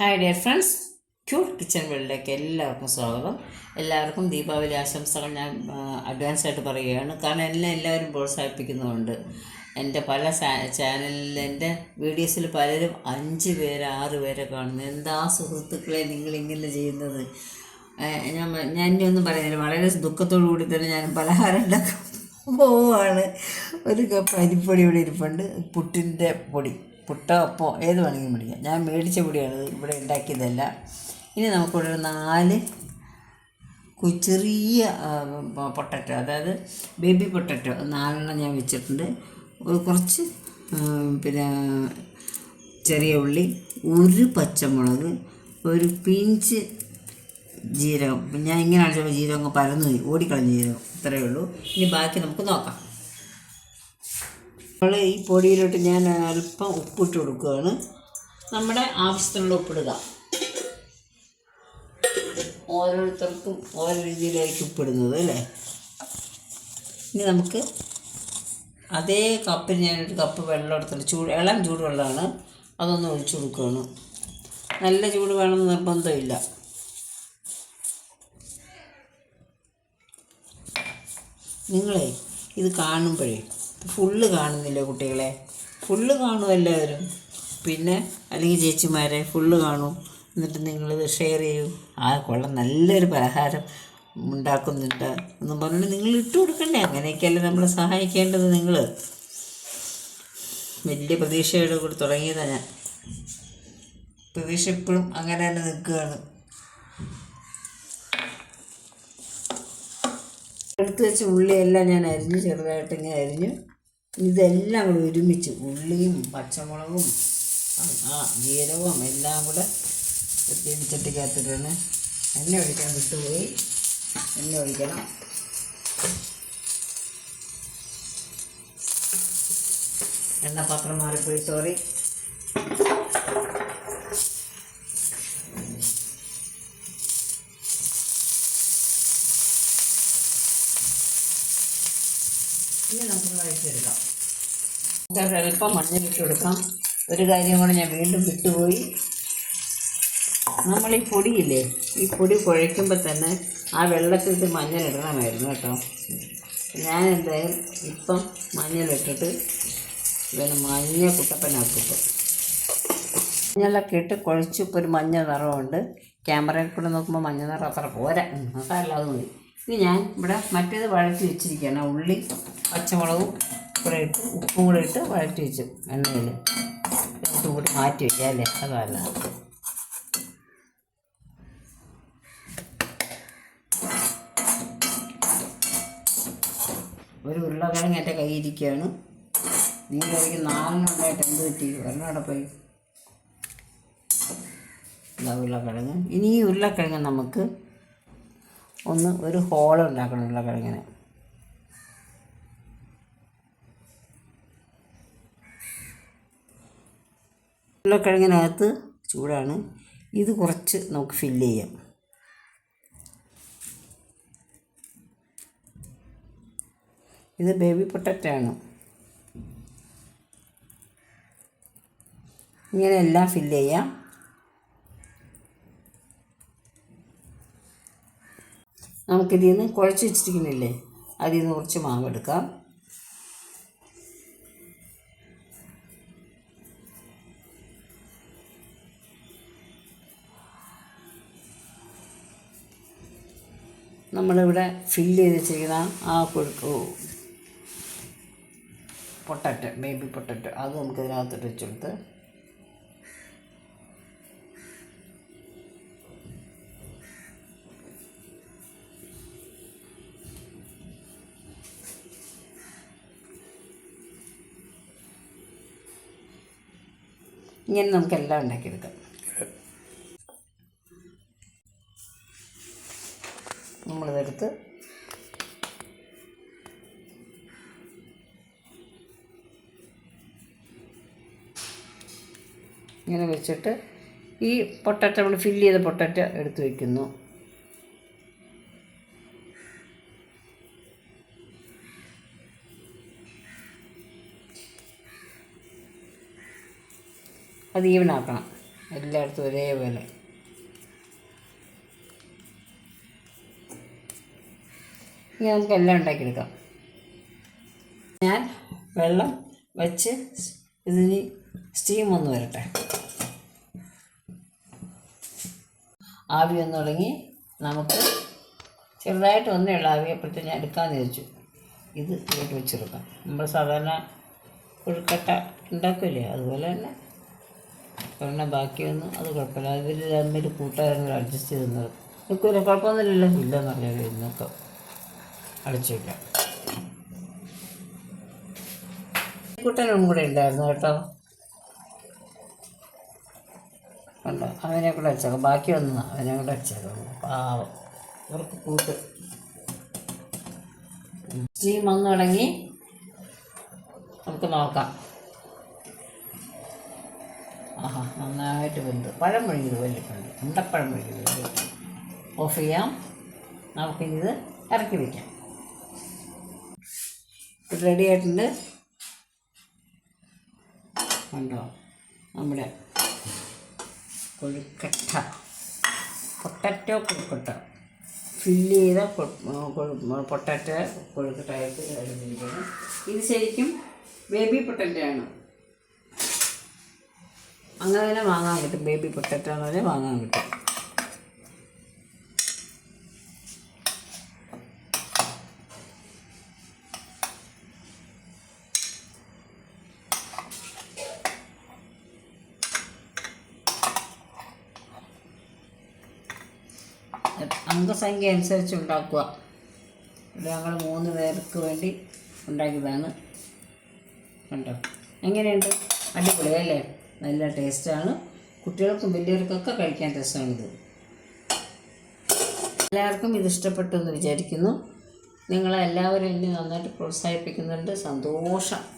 Hi dear friends cute kitchen വേൾഡിലേക്ക് എല്ലാവർക്കും സ്വാഗതം. എല്ലാവർക്കും ദീപാവലി ആശംസകൾ ഞാൻ അഡ്വാൻസ് ആയിട്ട് പറയുകയാണ്. കാരണം എന്നെ എല്ലാവരും പ്രോത്സാഹിപ്പിക്കുന്നുമുണ്ട് എന്റെ പല ചാനലിൽ എന്റെ വീഡിയോസിൽ പലരും അഞ്ച് പേര് ആറ് പേരെ കാണുന്നു. എന്താ സുഹൃത്തുക്കളെ നിങ്ങൾ ഇങ്ങനെ ചെയ്യുന്നത്? ഞാൻ ഞാൻ ഇനി ഒന്നും പറയുന്നില്ല. വളരെ ദുഃഖത്തോടു കൂടി തന്നെ ഞാൻ പലഹാരം ഉണ്ടാക്കാൻ പോവാണ്. ഒരു കപ്പ് അരിപ്പൊടി ഇവിടെ ഇരിപ്പുണ്ട്. പുട്ടിന്റെ പൊടി. പുട്ടോ അപ്പോ ഏത് വേണമെങ്കിലും പിടിക്കാം ഞാൻ മേടിച്ച പൊടിയാണ് ഇവിടെ ഉണ്ടാക്കിയതല്ല. ഇനി നമുക്കിവിടെ ഒരു നാല് ചെറിയ പൊട്ടറ്റോ അതായത് ബേബി പൊട്ടറ്റോ നാലെണ്ണം ഞാൻ വെച്ചിട്ടുണ്ട്. കുറച്ച് പിന്നെ ചെറിയ ഉള്ളി ഒരു പച്ചമുളക് ഒരു പിഞ്ച് ജീരകം. ഞാൻ ഇങ്ങനെ അടിച്ചപ്പോൾ ജീരകം പരന്നു പോയി ഓടിക്കളഞ്ഞ ജീരകം. ഇത്രയേ ഉള്ളൂ. ഇനി ബാക്കി നമുക്ക് നോക്കാം. നമ്മൾ ഈ പൊടിയിലോട്ട് ഞാൻ അല്പം ഉപ്പിട്ട് കൊടുക്കുകയാണ്. നമ്മുടെ ആവശ്യത്തിനുള്ള ഉപ്പിടുക. ഓരോരുത്തർക്കും ഓരോ രീതിയിലായിരിക്കും ഉപ്പിടുന്നത് അല്ലേ? ഇനി നമുക്ക് അതേ കപ്പിൽ ഞാനൊരു കപ്പ് വെള്ളം എടുത്തിട്ട് ചൂട് ഇളം ചൂടുവെള്ളമാണ് അതൊന്ന് ഒഴിച്ചു കൊടുക്കുകയാണ്. നല്ല ചൂട് വേണമെന്ന് നിർബന്ധമില്ല. നിങ്ങളെ ഇത് കാണുമ്പോഴേ ഫുള്ള് കാണുന്നില്ല കുട്ടികളെ? ഫുള്ള് കാണും എല്ലാവരും. പിന്നെ അല്ലെങ്കിൽ ചേച്ചിമാരെ ഫുള്ള് കാണും. എന്നിട്ട് നിങ്ങൾ ഷെയർ ചെയ്യൂ. ആ കൊള്ള. നല്ലൊരു പലഹാരം ഉണ്ടാക്കുന്നുണ്ട് എന്നും പറഞ്ഞിട്ട് നിങ്ങൾ ഇട്ട് കൊടുക്കണ്ടേ? അങ്ങനെയൊക്കെയല്ലേ നമ്മളെ സഹായിക്കേണ്ടത് നിങ്ങൾ വലിയ പ്രതീക്ഷയോടെ കൂടി തുടങ്ങിയതാണ് ഞാൻ. പ്രതീക്ഷ ഇപ്പോഴും അങ്ങനെ തന്നെ നിൽക്കുകയാണ്. എടുത്തു വെച്ച ഉള്ളിയെല്ലാം ഞാൻ അരിഞ്ഞു ചെറുതായിട്ട് ഇങ്ങനെ അരിഞ്ഞു ഇതെല്ലാം കൂടി ഒരുമിച്ച് ഉള്ളിയും പച്ചമുളകും ആ, ജീരകവും എല്ലാം കൂടെ ചട്ടിക്കകത്തിട്ടാണ് എണ്ണ ഒഴിക്കാൻ വിട്ടുപോയി. എണ്ണ ഒഴിക്കണം. എണ്ണ പാത്രം മാറിപ്പോയി സോറി ഇനി നമുക്ക് കഴിച്ചെടുക്കാം അല്പം മഞ്ഞളിട്ട് കൊടുക്കാം. ഒരു കാര്യം കൂടെ ഞാൻ വീണ്ടും വിട്ടുപോയി. നമ്മൾ ഈ പൊടിയില്ലേ ഈ പൊടി കുഴയ്ക്കുമ്പോൾ തന്നെ ആ വെള്ളത്തിലിട്ട് മഞ്ഞളിടണമായിരുന്നു കേട്ടോ. ഞാൻ എന്തായാലും ഇപ്പം മഞ്ഞളിട്ടിട്ട് പിന്നെ മഞ്ഞ കുട്ടപ്പനാക്കിട്ടു മഞ്ഞളൊക്കെ ഇട്ട് കുഴച്ച് ഇപ്പോൾ ഒരു മഞ്ഞ നിറമുണ്ട് ക്യാമറയിൽ കൂടെ നോക്കുമ്പോൾ മഞ്ഞ നിറം അത്ര പോരാ. അത് മതി. ഇനി ഞാൻ ഇവിടെ മറ്റേത് വഴറ്റി വെച്ചിരിക്കുകയാണ്. ഉള്ളി പച്ചമുളകും കൂടെ ഇട്ട് ഉപ്പും കൂടെ ഇട്ട് വഴറ്റി വെച്ചു എണ്ണയിൽ ഉപ്പും കൂടി മാറ്റി വെക്കുക അല്ലേ? അതല്ല ഒരു ഉരുളക്കിഴങ്ങ് എന്റെ കയ്യിരിക്കുകയാണ് നീ കഴിക്കും നാലെണ്ണം ഉണ്ടായിട്ട് എന്ത് പറ്റി? ഒരെണ്ണം അവിടെ പോയി. ഇതാ ഉരുളക്കിഴങ്ങ്. ഇനി ഈ ഉരുളക്കിഴങ്ങ് നമുക്ക് ഒന്ന് ഒരു ഹോൾ ഉണ്ടാക്കണം ഉരുളക്കിഴങ്ങിന്. ഉരുളക്കിഴങ്ങിനകത്ത് ചൂടാണ്. ഇത് കുറച്ച് നമുക്ക് ഫില്ല് ചെയ്യാം. ഇത് ബേബി പൊട്ടറ്റാണ് ഇങ്ങനെ എല്ലാം ഫില്ല് ചെയ്യാം. നമുക്കിതിൽ നിന്ന് കുഴച്ച് വെച്ചിരിക്കുന്നില്ലേ? അതിൽ നിന്ന് കുറച്ച് മാവ് എടുക്കാം. നമ്മളിവിടെ ഫില്ല് ചെയ്ത് വെച്ചിരിക്കുന്ന ആ കൊഴുക്കു പൊട്ടറ്റ് ബേബി പൊട്ടറ്റ് അത് നമുക്ക് ഇതിനകത്തോട്ട് വെച്ചെടുത്ത് ഇങ്ങനെ നമുക്കെല്ലാം ഉണ്ടാക്കിയെടുക്കാം. നമ്മളിതെടുത്ത് ഇങ്ങനെ വെച്ചിട്ട് ഈ പൊട്ടറ്റ നമ്മൾ ഫില്ല് ചെയ്ത പൊട്ടറ്റ എടുത്ത് വയ്ക്കുന്നു അത് ഈവനാക്കണം എല്ലായിടത്തും ഒരേപോലെ. ഇനി നമുക്ക് എല്ലാം ഉണ്ടാക്കിയെടുക്കാം. ഞാൻ വെള്ളം വെച്ച് ഇതിന് സ്റ്റീം ഒന്ന് വരട്ടെ. ആവി ഒന്ന് തുടങ്ങി നമുക്ക് ചെറുതായിട്ട് ഒന്നേ ഉള്ളൂ ആവി അപ്പോഴത്തേക്ക് ഞാൻ എടുക്കാമെന്ന് ചോദിച്ചു ഇത് ഇതിലോട്ട് വെച്ചെടുക്കാം. നമ്മൾ സാധാരണ പുഴുക്കട്ട ഉണ്ടാക്കില്ലേ അതുപോലെ തന്നെ ഒരെണ്ണം ബാക്കിയൊന്നും അത് കുഴപ്പമില്ല. അതിൽ തമ്മിൽ കൂട്ടുകാരങ്ങൾ അഡ്ജസ്റ്റ് ചെയ്ത് നിർത്തും നിൽക്കില്ല കുഴപ്പമൊന്നുമില്ലല്ലോ ഇല്ലെന്ന് പറഞ്ഞാൽ ഇന്നൊക്കെ അടച്ചു വയ്ക്കാം കുട്ടനും കൂടെ ഉണ്ടായിരുന്നു കേട്ടോ. കണ്ടോ? അവനെ കൂടെ അടിച്ചേക്കാം. ബാക്കി വന്ന അവനെ കൂടെ അടിച്ചേക്കാം. പാവം. ഇവർക്ക് കൂട്ട്. സ്റ്റീം വന്നു തുടങ്ങി നമുക്ക് നോക്കാം. ആഹാ നന്നായിട്ട് വെന്ത്. പഴം മുഴുകിയത് വലിയിട്ടുണ്ട് ഉണ്ടപ്പഴം മുഴുകിയത് ഓഫ് ചെയ്യാം. നമുക്കിത് ഇറക്കി വയ്ക്കാം റെഡി ആയിട്ടുണ്ട് കണ്ടോ? നമ്മുടെ കൊഴുക്കട്ട. പൊട്ടറ്റോ കൊഴുക്കട്ട. ഫില്ല് ചെയ്ത പൊട്ടറ്റ കൊഴുക്കട്ടായിട്ട് ഇത് ശരിക്കും ബേബി പൊട്ടറ്റയാണ് അങ്ങനെ തന്നെ വാങ്ങാൻ കിട്ടും. ബേബി പൊട്ടറ്റ എന്ന് പറഞ്ഞാൽ വാങ്ങാൻ കിട്ടും. അംഗസംഖ്യ അനുസരിച്ച് ഉണ്ടാക്കുക ഇത് ഞങ്ങൾ മൂന്ന് പേർക്ക് വേണ്ടി ഉണ്ടാക്കിയതാണ്. കണ്ടോ? എങ്ങനെയുണ്ട്? അടിപൊളിയല്ലേ നല്ല ടേസ്റ്റാണ്. കുട്ടികൾക്കും വലിയവർക്കൊക്കെ കഴിക്കാൻ രസമാണിത്. എല്ലാവർക്കും ഇത് ഇഷ്ടപ്പെട്ടു എന്ന് വിചാരിക്കുന്നു. നിങ്ങളെല്ലാവരും എന്നെ നന്നായിട്ട് പ്രോത്സാഹിപ്പിക്കുന്നുണ്ട്. സന്തോഷം.